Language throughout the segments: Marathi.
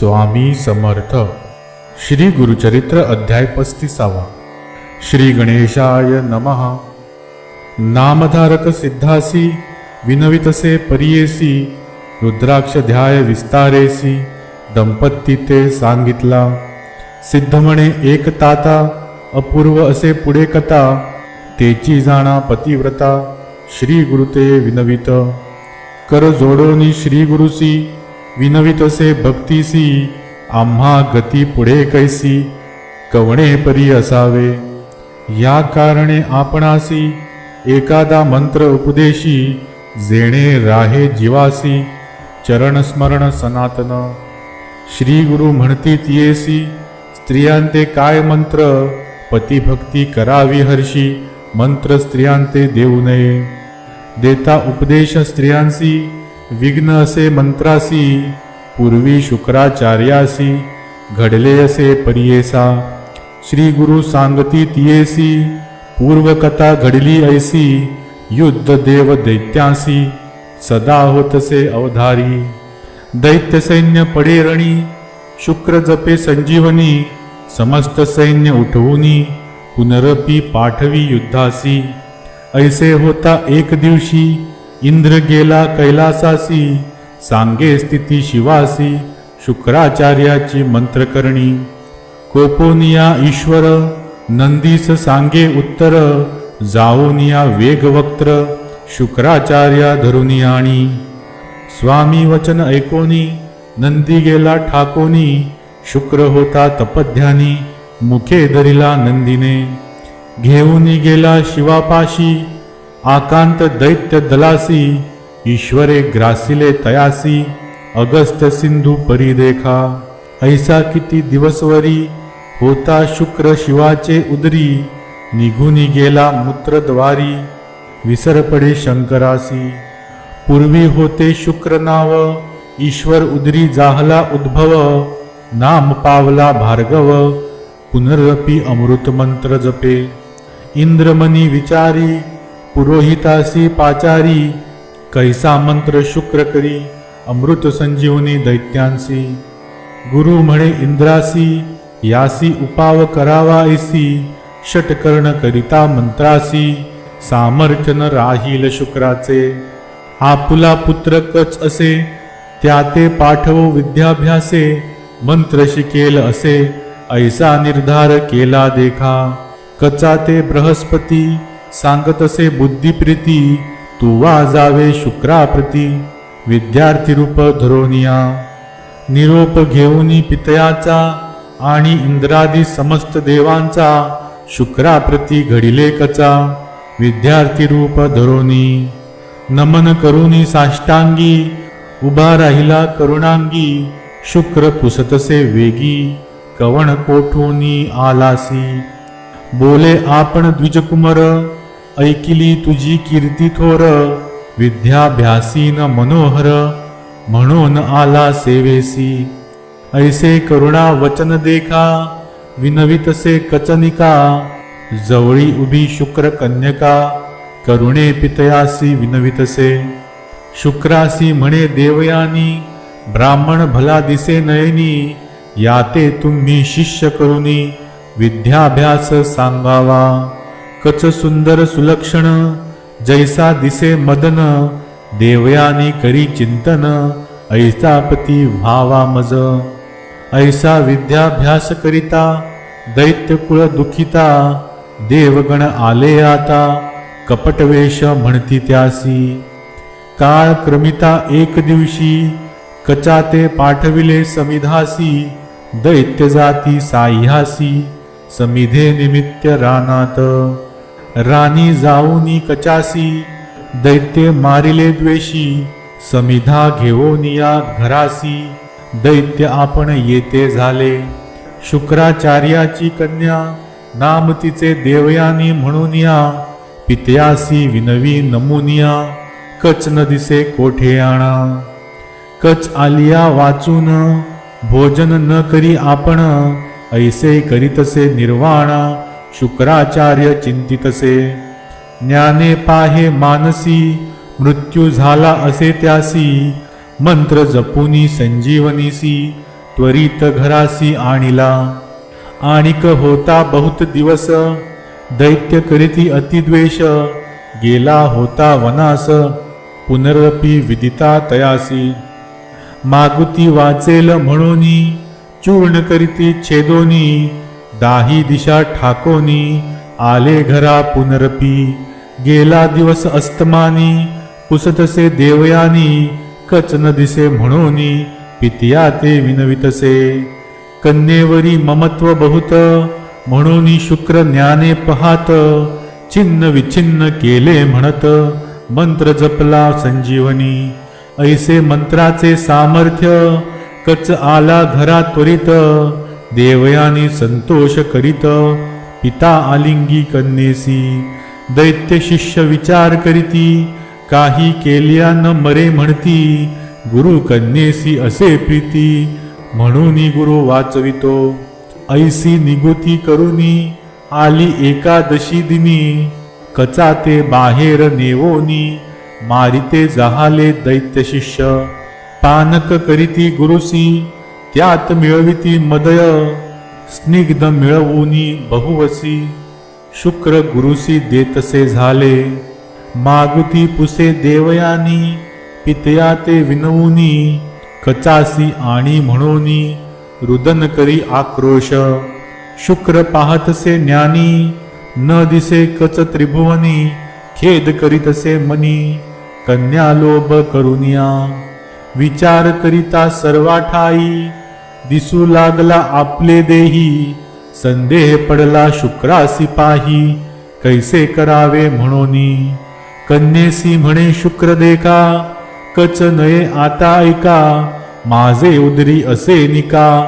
स्वामी समर्थ. श्री गुरुचरित्र अध्याय पस्तीसावा. श्री गणेशाय नमः. नामधारक सिद्धासी विनवितसे परियेसी रुद्राक्ष ध्याय विस्तारेसी दंपती ते सांगितला. सिद्ध म्हणे एक ताता अपूर्व असे पुढे कथा तेची जाणा पतिव्रता श्री गुरुते विनवित. कर जोडोनी श्री गुरुसी विनवितसे भक्तीसी आम्हा गती पुढे कैसी कवणे परी असावे. या कारणे आपणासी एखादा मंत्र उपदेशी जेणे राहे जीवासी चरण स्मरण सनातन. श्री गुरु म्हणतीत येसी स्त्रियांते काय मंत्र पतिभक्ती करावी हर्षी मंत्र स्त्रियांते देऊ नये. देता उपदेश स्त्रियांसी विघ्न असे मंत्रासी पूर्वी शुक्राचार्यासी घडले असे परियेसा। श्री गुरु सांगती तियेसी पूर्वकथा घडली ऐसी युद्ध देव दैत्यासी सदा होतसे अवधारी। दैत्य सैन्य पडे रणी शुक्र जपे संजीवनी समस्त सैन्य उठवूनी पुनरपी पाठवी युद्धासी। ऐसे होता एक दिवशी इंद्र गेला कैलासासी सांगे स्थिती शिवासी शुक्राचार्याची मंत्रकरणी. कोपोनिया ईश्वर नंदीस सांगे उत्तर जाऊनिया वेगवक्त्र शुक्राचार्या धरुनियाणी स्वामी वचन ऐकोनी नंदी गेला ठाकोनी शुक्र होता तपध्यानी मुखे धरिला नंदीने. घेऊनी गेला शिवापाशी आकांत दैत्य दलासी ईश्वरे ग्रासिले तयासी अगस्त सिंधू परिदेखा ऐसा किती दिवसवरी होता शुक्र शिवाचे उदरी निघुनी गेला मूत्रद्वारी विसरपडे शंकरासी. पूर्वी होते शुक्र नाव ईश्वर उदरी जाहला उद्भव नाम पावला भार्गव पुनरपी अमृत मंत्र जपे. इंद्रमनी विचारी पुरोहितासी पाचारी कैसा मंत्र शुक्र करी अमृत संजीवनी दैत्यांसी। गुरु म्हणे इंद्रासी यासी उपाव करावा ऐसी षटकर्ण करिता मंत्रासी सामर्थ्यन राहील शुक्राचे। आपुला पुत्र कच असे त्या ते पाठवो विद्याभ्यासे मंत्र शिकेल असे ऐसा निर्धार केला देखा। कचा ते बृहस्पती सांगत असे बुद्धिप्रीती तू जावे शुक्राप्रती. विद्यार्थी रूप धरोनिया निरोप घेऊनी पितयाचा आणि इंद्रादी समस्त देवांचा शुक्राप्रती घडिले कचा विद्यार्थी रूप धरोनी नमन करुनी साष्टांगी उभा राहिला करुणांगी. शुक्र पुसतसे वेगी कवण कोठूनी आलासी. बोले आपण द्विजकुमर ऐकिली तुझी कीर्ती थोर विद्याभ्यासीन मनोहर म्हणून आला सेवेसी. ऐसे करुणा वचन देखा विनवितसे कचनिका जवळी उभी शुक्र कन्यका करुणे पितयासी विनवितसे. शुक्रासी म्हणे देवयानी ब्राह्मण भला दिसे नयनी याते तुम्ही शिष्य करुनी विद्याभ्यास सांगावा. कच सुंदर सुलक्षण जैसा दिसे मदन देवयानी करी चिंतन ऐसा पती व्हावा मज ऐसा विद्याभ्यास करिता दैत्य कुळ दुखिता देवगण आले आता कपटवेश म्हणती त्यासी. काळ क्रमिता एक दिवशी कचा ते पाठविले समिधासी दैत्य जाती साह्यासी समिधे निमित्त रानात. राणी जाऊनी कचासी दैत्य मारिले द्वेषी समिधा घेऊनिया घरासी दैत्य आपण येते झाले. शुक्राचार्याची कन्या नाम तिचे देवयानी म्हणून या पित्यासी विनवी नमुनिया कच न दिसे कोठे आणा. कच आलिया वाचून भोजन न करी आपण ऐसे करीतसे निर्वाणा शुक्राचार्य चिंतितसे ज्ञाने पाहे मानसी मृत्यू झाला असे त्यासी. मंत्र जपुनी संजीवनीसी त्वरित घरासी आणिला. आणिक होता बहुत दिवस दैत्य करीती अतिद्वेष गेला होता वनास पुनरपी विदिता तयासी. मागुती वाचेल म्हणून चूर्ण करीती छेदोनी दाही दिशा ठाकोनी आले घरा पुनरपी. गेला दिवस अस्तमानी पुसतसे देवयानी कच न दिसे म्हणूनी पितिया ते विनवितसे. कन्येवरी ममत्व बहुत म्हणून शुक्र ज्ञाने पहात. छिन्न विच्छिन्न केले म्हणत मंत्र जपला संजीवनी. ऐसे मंत्राचे सामर्थ्य कच आला घरा त्वरित. देवयानी संतोष करीत पिता आलिंगी कन्येसी दैत्य शिष्य विचार करीती काही केल्या न मरे म्हणती गुरु कन्येसी असे प्रीती म्हणून गुरु वाचवितो. ऐसी निगुती करुनी आली एकादशी दिनी कचा ते बाहेर नेवोनी मारिते जहाले दैत्य शिष्य. पानक करीती गुरुसी त्यात मिळविती मदय स्निग्ध मिळवूनी बहुवसी. शुक्र गुरुसी देतसे झाले मागुती पुसे देवयानी पितया ते विनवूनी कचासी आणि म्हणूनी रुदन करी आक्रोश. शुक्र पाहतसे ज्ञानी न दिसे कच त्रिभुवनी खेद करीतसे मनी कन्या लोभ करुनिया. विचार करिता सर्वाठाई दिसू लागला आपले देही. संदेह पडला शुक्रासी पाही. कैसे करावे म्हणोनी. कन्येसी म्हणे शुक्र देखा. कच नये आता ऐका. माझे उदरी असे निका.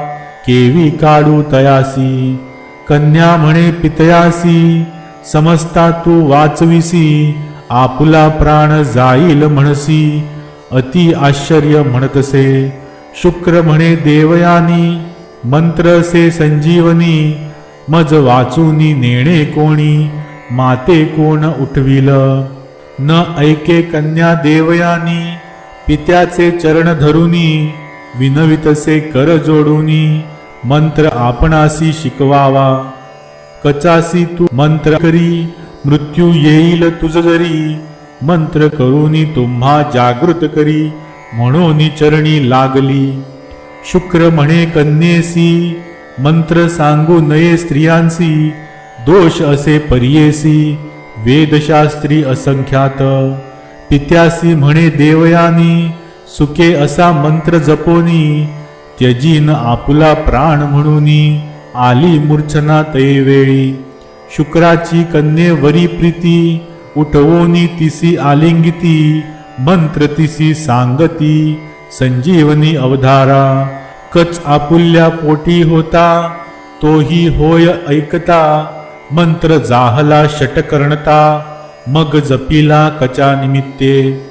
केवी काढू तयासी. कन्या म्हणे पितयासी. समजता तू वाचविसी. आपुला प्राण जाईल म्हणसी. अति आश्चर्य म्हणतसे. शुक्र म्हणे देवयानी मंत्र से संजीवनी मज वाचूनी नेणे कोणी माते कोण उठविल? न ऐके कन्या देवयानी पित्याचे चरण धरुनी विनवितसे कर जोडूनी मंत्र आपणासी शिकवावा. कचासी तू मंत्र करी मृत्यू येईल तुझ जरी मंत्र करूनी तुम्हा जागृत करी. म्हणून चरणी लागली. शुक्र म्हणे कन्येसी मंत्र सांगू नये स्त्रियांसी दोष असे परियेसी वेदशास्त्री असंख्यात. पित्यासी म्हणे देवयानी सुके असा मंत्र जपोनी त्यजीन आपुला प्राण म्हणून आली मूर्छना वेळी शुक्राची कन्ये वरी प्रीती उठवोनी तिसी आलिंगिती मंत्र तिसी सांगती संजीवनी अवधारा कच आपुल्या पोटी होता तोही होय ऐकता मंत्र जाहला षटकर्णता मग जपिला कचा निमित्ते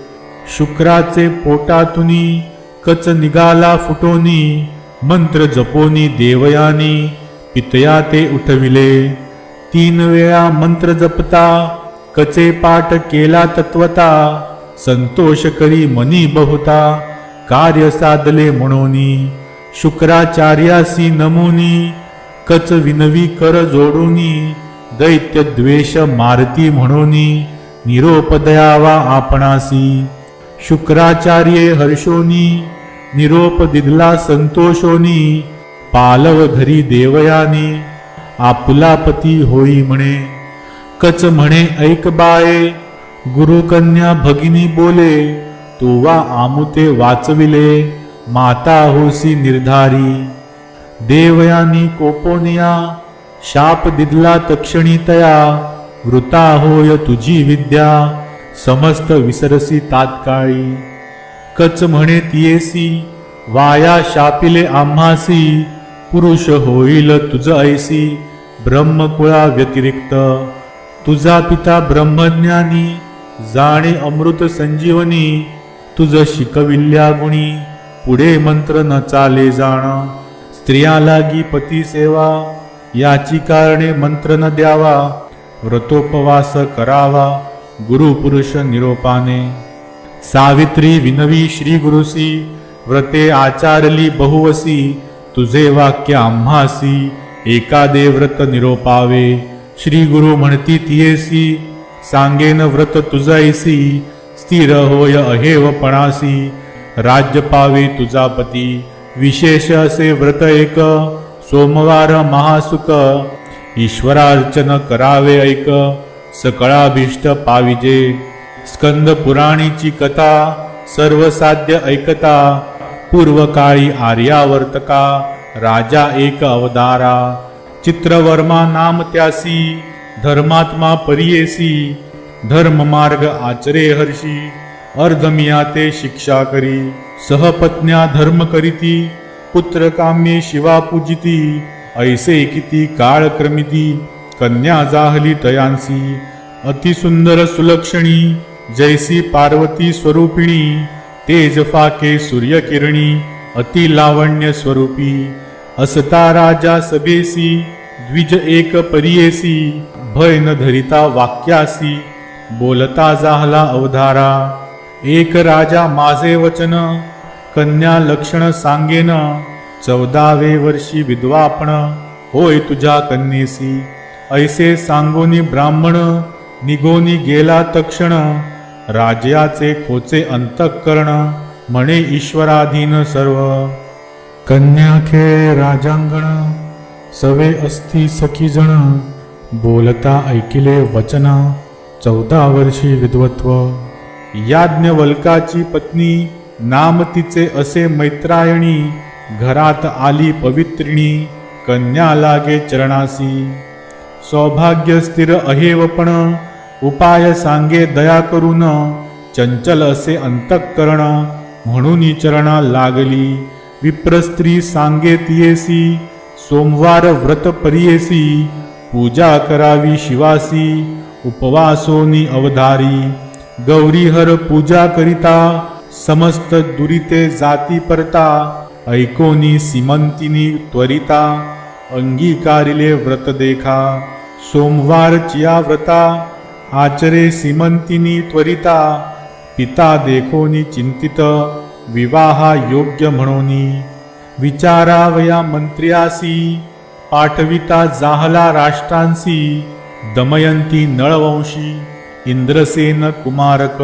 शुक्राचे पोटातुनी कच निघाला फुटोनी मंत्र जपोनी देवयानी पितया ते उठविले. तीन वेळा मंत्र जपता कचे पाठ केला तत्वता संतोष करी मनी बहुता कार्य साधले म्हणोनी शुक्राचार्यासी नमुनी कच विनवी कर जोडूनी दैत्य द्वेष मारती म्हणोनी निरोप दयावा आपणासी. शुक्राचार्ये हर्षोनी निरोप दिदला संतोषोनी पालव घरी देवयानी आपुलापती होई म्हणे कच म्हणे ऐक बाये गुरुकन्या भगिनी बोले तुवा आमुते वाचविले माता होसी निर्धारी. देवयानी कोपोनिया शाप दिदला तक्षणी तया वृता होय तुझी विद्या समस्त विसरसी तात्काळी. कच म्हणे तियेसी वाया शापिले आम्हासी पुरुष होईल तुझ ऐसी ब्रह्मकुळा व्यतिरिक्त. तुझा पिता ब्रह्मज्ञानी जाणे अमृत संजीवनी तुझ शिकविल्या गुणी. पुढे मंत्र न चाले जाण स्त्रिया लागी पती सेवा. याची कारणे मंत्र न द्यावा व्रतोपवास करावा गुरुपुरुष निरोपाने. सावित्री विनवी श्री गुरुसी व्रते आचारली बहुवसी. तुझे वाक्य आम्हासी एकादे व्रत निरोपावे. श्री गुरु म्हणती तियेसी सांगेन व्रत तुझैसी स्थिर होय अहेवपणासी राज्य पावे तुझा पती. विशेष असे व्रत एक सोमवार महासुख. ईश्वरार्चन करावे ऐक सकळाभीष्ट पाविजे. स्कंद पुराणीची कथा सर्वसाध्य ऐकता. पूर्वकाळी आर्यावर्तका राजा एक अवतारा. चित्रवर्मा नाम त्यासी धर्मात्मा परियेसी धर्म मार्ग आचरे हर्षी अर्धमिया ते शिक्षा करी सहपत्न्या धर्म करीती पुत्र काम्ये शिवा पूजिती ऐसे किती काळ क्रमिती कन्या जाहली तयांसी अतिसुंदर सुलक्षणी जैसी पार्वती स्वरूपिणी तेज फाके सूर्यकिरणी अति लावण्य स्वरूपी असता राजा सभेसी द्विज एक परियेसी भय न धरिता वाक्यासी बोलता जाहला अवधारा. एक राजा माझे वचन कन्या लक्षण सांगेन चौदावे वर्षी विद्वापण होय तुझ्या कन्येसी. ऐसे सांगोनी ब्राह्मण निगोनी गेला तक्षण राजाचे खोचे अंतःकरण म्हणे ईश्वराधीन सर्व. कन्या खेळ राजांगण सवे अस्थि सखीजण बोलता ऐकिले वचन चौदा वर्षी विद्वत्व याज्ञवल्काची पत्नी नाम तिचे असे मैत्रायणी घरात आली पवित्रिणी कन्या लागे चरणासी. सौभाग्य स्थिर अहेवपण उपाय सांगे दया करून चंचल असे अंतःकरण म्हणून चरणा लागली. विप्रस्त्री सांगे तियेसी सोमवार व्रत परियेसी पूजा करावी शिवासी उपवासोनी अवधारी. गौरीहर पूजा करिता समस्त दुरिते जाती परता. ऐकोनी सिमंतिनी त्वरिता अंगीकारिले व्रत देखा. सोमवार चिया व्रता आचरे सिमंतिनी त्वरिता. पिता देखोनी चिंतित विवाहा योग्य म्हणोनी. विचारावया मंत्र्यासी पाठविता जाहला राष्ट्रांसी दमयंती नळवंशी इंद्रसेन कुमारक.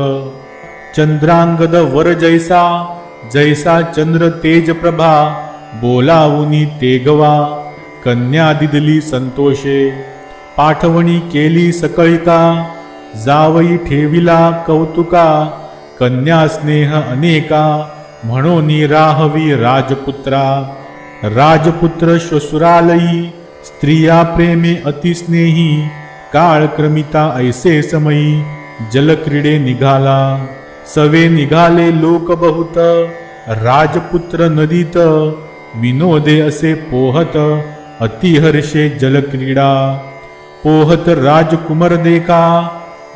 चंद्रांगद वर जैसा जैसा चंद्र तेज प्रभा बोलावुनी तेगवा कन्या दिदली संतोषे. पाठवणी केली सकळिका जावई ठेविला कौतुका कन्या स्नेह अनेका म्हणून राहवी राजपुत्रा. राजपुत्र श्वसुरालयी स्त्रिया प्रेमे अतिस्नेही काळक्रमिता ऐसे समयी जलक्रीडे निघाला सवे निघाले लोक बहुत राजपुत्र नदीत विनोदे असे पोहत अतिहर्षे जलक्रीडा पोहत राजकुमार देखा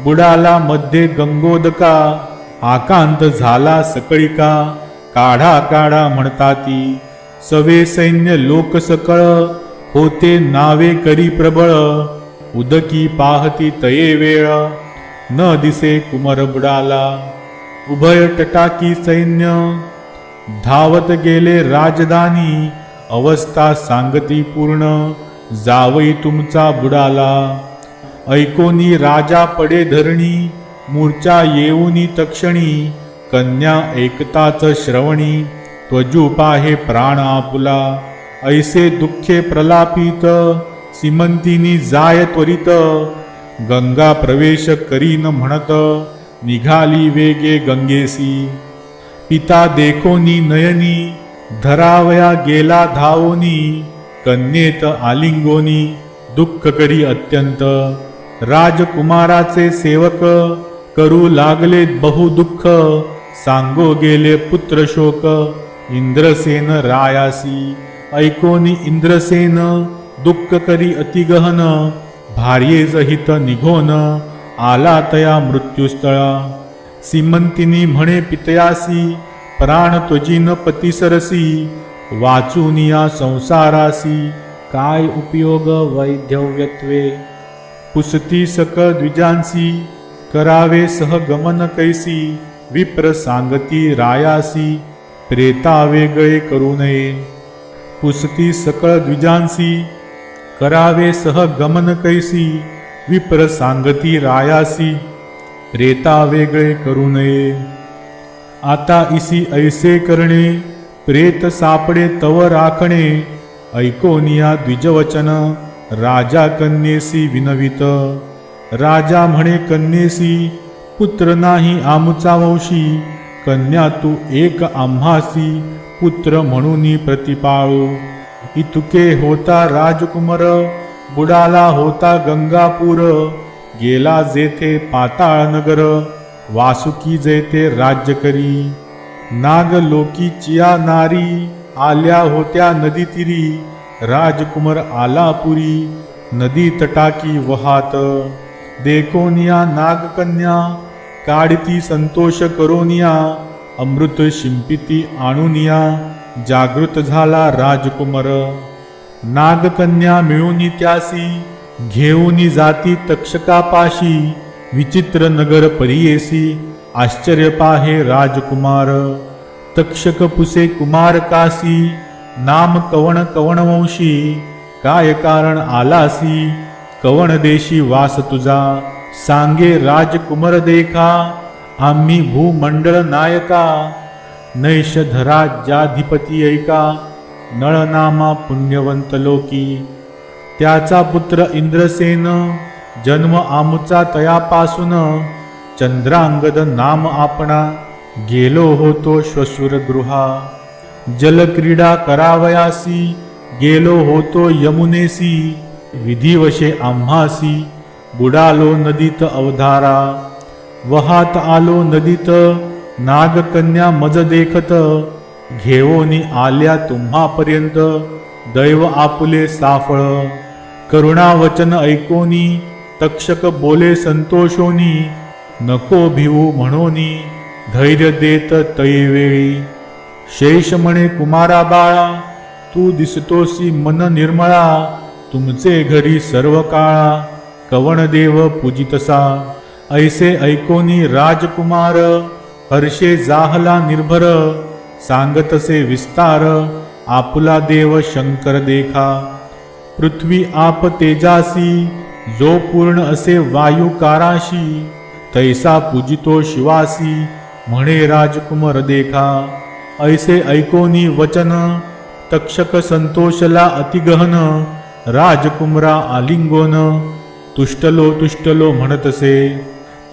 बुडाला मध्ये गंगोदका आकांत झाला सकळिका काढा काढा म्हणताती सवे सैन्य लोक सकळ होते नावे करी प्रबळ उदकी पाहती तये वेळ न दिसे कुमर बुडाला. उभय टटाकी सैन्य धावत गेले राजधानी अवस्था सांगती पूर्ण जावई तुमचा बुडाला. ऐकोनी राजा पडे धरणी मूर्चा येऊनी तक्षणी कन्या एकताच श्रवणी. त्वजुपाहे प्राण आपुला ऐसे दुःखे प्रलापित सीमंतिनी जाय त्वरित। गंगा प्रवेश करीन म्हणत निघाली वेगे गंगेसी। पिता देखोनी नयनी धरावया गेला धावोनी। कन्येत आलिंगोनी दुःख करी अत्यंत। राजकुमाराचे सेवक करू लागले बहु दुःख। सांगो गेले पुत्र शोक। इंद्रसेन रायासी ऐकोनी इंद्रसेन दुःख करी अतिगहन भार्ये जहित निघोन आला तया मृत्यूस्थळा. सिमंतिनी म्हणे पितयासी प्राण त्वजीन पतिसरसी वाचून या संसारासी काय उपयोग वैधव्यत्वे? पुसती सक द्विजांसी करावे सह गमन कैसी? विप्र सांगती रायासी प्रेता वेगळे करू नये. पुसती सकळ द्विजांसी करावे सह गमन कैसी विप्र सांगती रायासी प्रेता वेगळे करू नये. आता इसी ऐसे करणे प्रेत सापडे तव राखणे ऐकोनिया द्विजवचन राजा कन्येसी विनवित. राजा म्हणे कन्येसी पुत्र नाही आमुचा वंशी कन्या तू एक आम्हासी पुत्र म्हणून प्रतिपाळू. इतुके होता राजकुमार बुडाला होता गंगापूर. गेला जेथे पाताळ नगर वासुकी जेथे राज्य करी नाग लोकी चिया नारी आल्या होत्या नदी तिरी राजकुमार आलापुरी नदी तटाकी वहात. देखोनिया नागकन्या काढती संतोष करोनिया अमृत शिंपिती आणुनिया जागृत झाला राजकुमार. नागकन्या मिळून त्यासी घेऊनी जाती तक्षकापाशी. विचित्र नगर परियेसी. आश्चर्य पाहे राजकुमार. तक्षक पुसे कुमार कासी. नाम कवण कवणवंशी काय कारण आलासी. कवण देशी वास तुझा. सांगे राजकुमार देखा आम्ही भूमंडळ नायका नैषधराज्याधिपती ऐका नळनामा पुण्यवंत लोकी. त्याचा पुत्र इंद्रसेन जन्म आमुचा तयापासून चंद्रांगद नाम आपणा गेलो होतो श्वशुर गृहा. जलक्रीडा करावयासी गेलो होतो यमुनेसी विधिवशे आम्हासी बुडालो नदीत अवधारा वहात आलो नदीत नागकन्या मज देखत घेवोनी आल्या तुम्हापर्यंत दैव आपुले साफळ. करुणा वचन ऐकोनी तक्षक बोले संतोषोनी नको भिवू म्हणोनी धैर्य देत तयवेळी शेष म्हणे कुमारा बाळा तू दिसतोसी मन निर्मळा तुमचे घरी सर्व काळा. कवण देव पूजितसा ऐसे ऐकोनी राजकुमार हर्षे जाहला निर्भर। सांगतसे विस्तार आपुला देव शंकर देखा। पृथ्वी आप तेजासी जो पूर्ण असे वायुकाराशी तैसा पूजितो शिवासी म्हणे राजकुमार देखा। ऐसे ऐकोनी वचन तक्षक संतोषला अतिगहन। राजकुमरा आलिंगोन। तुष्टलो तुष्टलो म्हणतसे.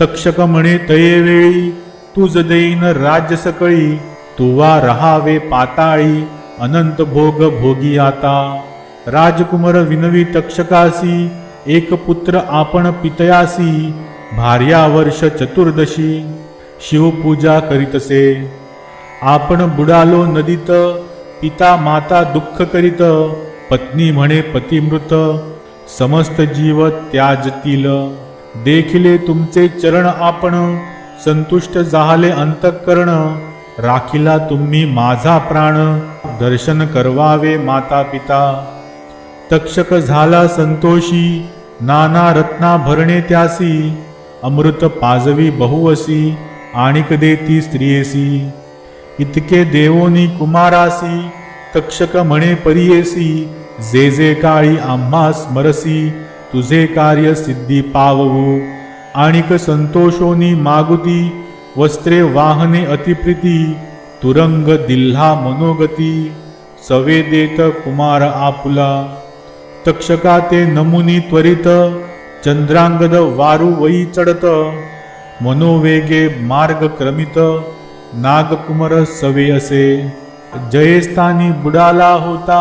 तक्षक म्हणे तयेवेळी तुझ देईन राज्य सकळी. तुवा रहावे पाताळी अनंत भोग भोगी आता. राजकुमार विनवी तक्षकासी एक पुत्र आपण पितयासी भार्या वर्ष चतुर्दशी. शिवपूजा करीतसे. आपण बुडालो नदीत पिता माता दुःख करीत. पत्नी म्हणे पतिमृत. समस्त जीव त्याजतील. देखिले तुमचे चरण आपण संतुष्ट झाले अंतकरण. राखिला तुम्ही माझा प्राण दर्शन करवावे माता पिता तक्षक झाला संतोषी नाना रत्ना भरणे त्यासी. अमृत पाजवी बहुवसी आणिक देती स्त्रियेसी. इतके देवोनी कुमारासी तक्षक म्हणे परियेसी. जे जे काळी आम्हा स्मरसी तुझे कार्य सिद्धी पाववू. आणिक संतोषोनी मागुती वस्त्रे वाहने अतिप्रीती तुरंग दिल्हा मनोगती. सवे देत कुमार आपुला तक्षका ते नमुनी त्वरित चंद्रांगद वारू वई चढत. मनोवेगे मार्ग क्रमित नागकुमर सवे असे. जयस्थानी बुडाला होता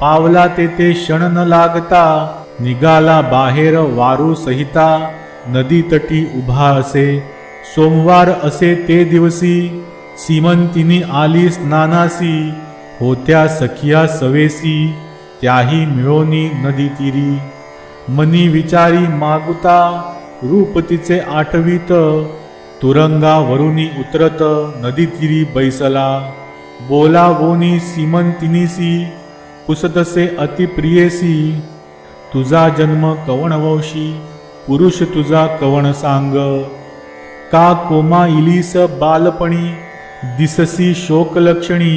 पावला तेथे क्षण न लागता निघाला बाहेर वारू सहिता. नदी तटी उभा असे. सोमवार असे ते दिवसी. सीमंतिनी आली स्नानासी. होत्या सखिया सवेसी. त्याही मिळोनी नदी तीरी. मनी विचारी मागुता. रूप तिचे आठवीत. तुरंगा वरुणी उतरत. नदी तिरी बैसला. बोला वोनी सीमंतिनीसी. पुसतसे अतिप्रियेसी तुझा जन्म कवणवंशी पुरुष तुझा कवण सांग. का कोमा इलीस बालपणी दिससी शोकलक्षणी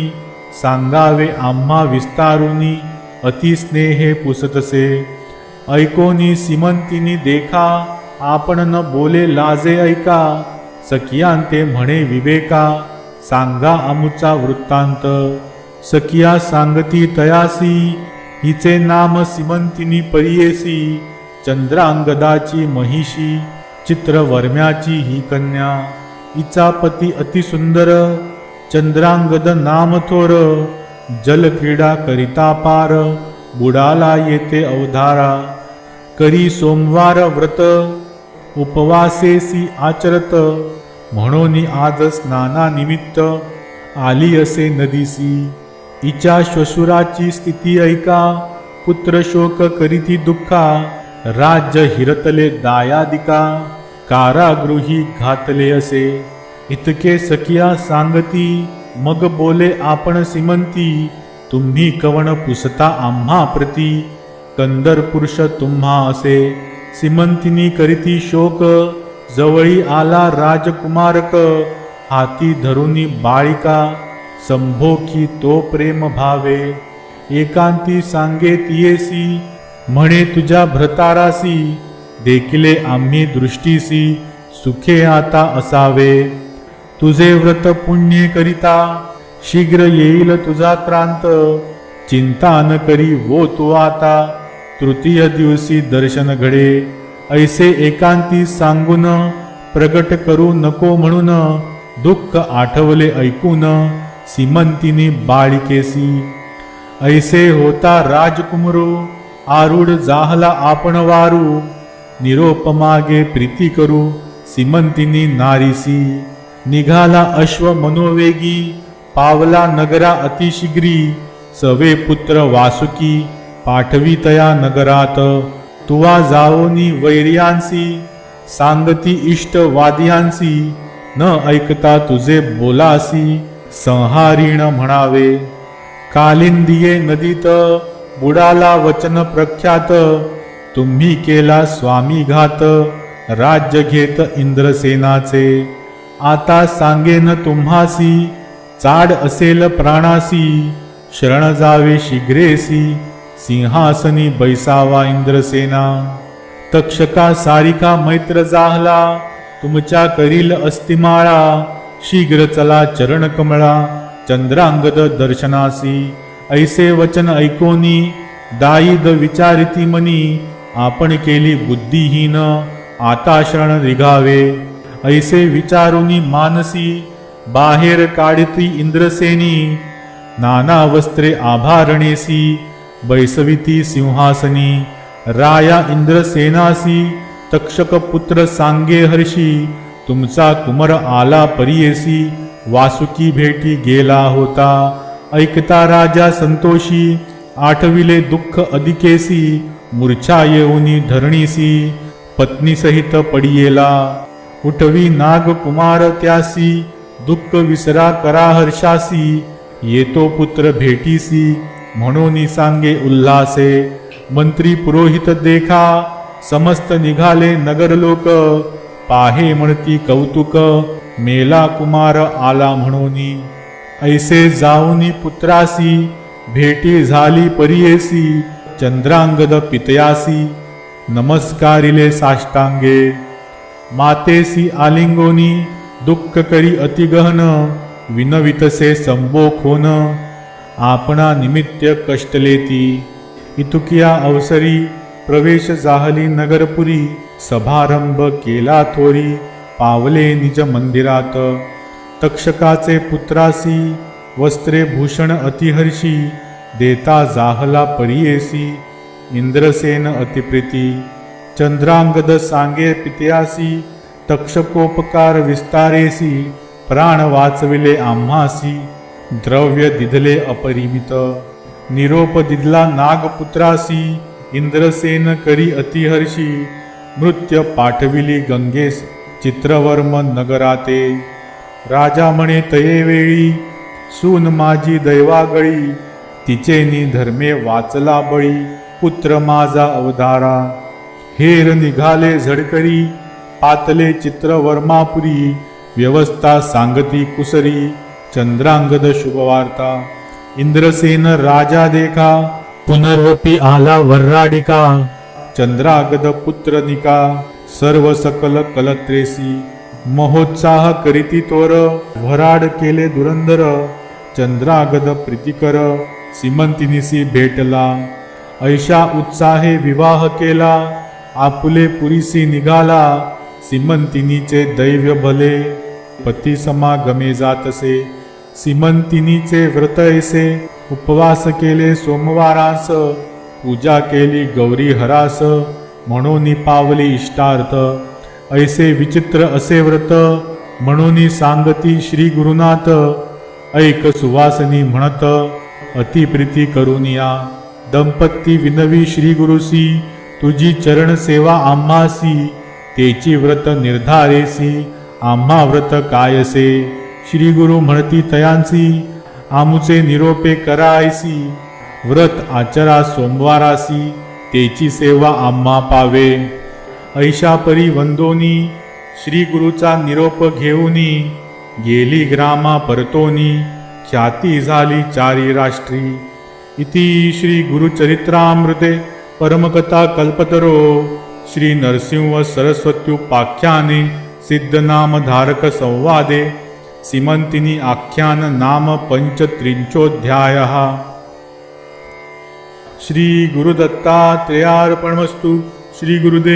सांगावे आम्हा विस्तारुनी अतिस्नेहे पुसतसे. ऐकोनी सिमंतिनी देखा आपण न बोले लाजे ऐका सखियांते म्हणे विवेका सांगा अमुचा वृत्तांत. सखिया सांगती तयासी हिचे नाम सिमंतिनी परियेसी चंद्रांगदाची महिषी चित्रवर्म्याची ही कन्या. हिचा पती अतिसुंदर चंद्रांगद नाम थोर जलक्रीडा करिता पार बुडाला येते अवधारा. करी सोमवार व्रत उपवासेसी आचरत म्हणून आज स्नाना निमित्त आली असे नदीसी. हिच्या श्वशुराची स्थिती ऐका पुत्र शोक करीती दुःखा राज्य हिरतले दायादिका कारागृही घातले असे. इतके सखिया सांगती मग बोले आपण सिमंती तुम्ही कवण पुसता आम्हा प्रती कंदर पुरुष तुम्हा असे. सिमंतिनी करीती शोक जवळी आला राजकुमारक हाती धरुनी बाळिका संभोखी तो प्रेम भावे एकांती सांगे तियेसी म्हणे तुझ्या भ्रतारासी देखिले आम्ही दृष्टीसी सुखे आता असावे. तुझे व्रत पुण्य करिता शीघ्र येईल तुझा क्रांत चिंता न करी वो तू आता तृतीय दिवशी दर्शन घडे. ऐसे एकांती सांगून प्रगट करू नको म्हणून दुःख आठवले ऐकून सिमंतीने बाळिकेसी ऐसे होता राजकुमरो आरूढ जाहला आपण वारू. निरोप मागे प्रीती करू सिमंतीने नारीसी निघाला अश्व मनोवेगी पावला नगरा अतिशिग्री सवे पुत्र वासुकी पाठवी तया नगरात. तुवा जाओनी वैर्यांसी सांगती इष्ट वादियांसी. न ऐकता तुझे बोलासी. संहारीण म्हणावे. कालिंदिये नदीत बुडाला वचन प्रख्यात. तुम्ही केला स्वामी घात राज्य घेत इंद्रसेनाचे. आता सांगेन तुम्हासी चाड असेल प्राणासी. शरण जावे शीघ्रेसी सिंहासनी बैसावा इंद्रसेना. तक्षका सारिका मैत्र जाहला तुमच्या करील अस्तिमाळा. शीघ्र चला चरण कमळा चंद्रांगद दर्शनासी. ऐसे वचन ऐकोनी दाईद विचारिती मनी आपण केली बुद्धिहीन आता शरण रिघावे ऐसे विचारुनी मानसी बाहेर काढिती इंद्रसेनी. नाना वस्त्रे आभारणेसी बैसविती सिंहासनी. राया इंद्रसेनासी तक्षक पुत्र सांगे हर्षी. तुमचा कुमर आला परियेसी वासुकी भेटी गेला होता. ऐकता राजा संतोषी आठविले दुःख अधिकेसी मूर्छा येऊनी धरणीसी पत्नी सहित पडियेला. उठवी नाग कुमार त्यासी दुःख विसरा करा हर्षासी येतो पुत्र भेटीसी म्हणून सांगे उल्हासे. मंत्री पुरोहित देखा समस्त निघाले नगर लोक पाहे म्हणती कौतुक मेला कुमार आला म्हणून. ऐसे जाऊनी पुत्रासी भेटी झाली परियेसी चंद्रांगद पितयासी. नमस्कारिले साष्टांगे. मातेसी आलिंगोनी दुःख करी अतिगहन विनवितसे संबोख होन. आपणा निमित्त कष्टलेती इतुकिया अवसरी प्रवेश जाहली नगरपुरी सभारंभ केला थोरी पावले निज मंदिरात. तक्षकाचे पुत्रासी वस्त्रे भूषण अतिहर्षी देता जाहला परियेसी इंद्रसेन अतिप्रीती. चंद्रांगद सांगे पित्यासी तक्षकोपकार विस्तारेसी प्राण वाचविले आम्हासी द्रव्य दिधले अपरिमित. निरोप दिदला नागपुत्रासी इंद्रसेन करी अतिहर्षी मृत्य पाठविली गंगेस चित्रवर्म नगराते. राजा म्हणे तयेवेळी सून माझी दैवागळी तिचे नि धर्मे वाचला बळी पुत्र माझा अवधारा. हेर निघाले झडकरी पातले चित्रवर्मापुरी व्यवस्था सांगती कुसरी चंद्रांगद शुभवार्ता. इंद्रसेन राजा देखा पुनरपि आला वर्राडिका चंद्रागद पुत्र निका सर्व सकल कलत्रेसी महोत्साह करीती तोर वराड केले दुरंदर चंद्रागद प्रीतिकर सिमंतिनिसी भेटला। ऐशा उत्साहे विवाह केला। आपुले पुरीसी निघाला। सिमंतिनीचे दैव्य भले। पती समागमे जातसे। सिमंतिनीचे व्रत ऐसे। उपवास केले सोमवारास पूजा केली गौरी हरास म्हणून पावली इष्टार्थ. ऐसे विचित्र असे व्रत म्हणून सांगती श्री गुरुनाथ. ऐक सुवासनी म्हणत अतिप्रीती करून या. दंपती विनवी श्री गुरुसी तुझी चरण सेवा आम्हासी तेची व्रत निर्धारेसी आम्हा व्रत कायसे. श्री गुरु म्हणती तयांसी आमुचे निरोपे करायसी व्रत आचरा सोमवारासी तेची सेवा आम्हा पावे. ऐशा परी वंदोनी श्री गुरुचा निरोप घेऊनी गेली ग्रामा परतोनी ख्याती झाली चारी राष्ट्री. इति श्री गुरुचरित्रामृते परमकथा कल्पतरो श्री नरसिंह सरस्वत्युपाख्याने सिद्धनामधारक संवादे. सीमंतिनी आख्यान नाम पंचत्रिंशोऽध्यायः। श्री गुरुदत्तात्रेयार्पणमस्तु श्री गुरुदेव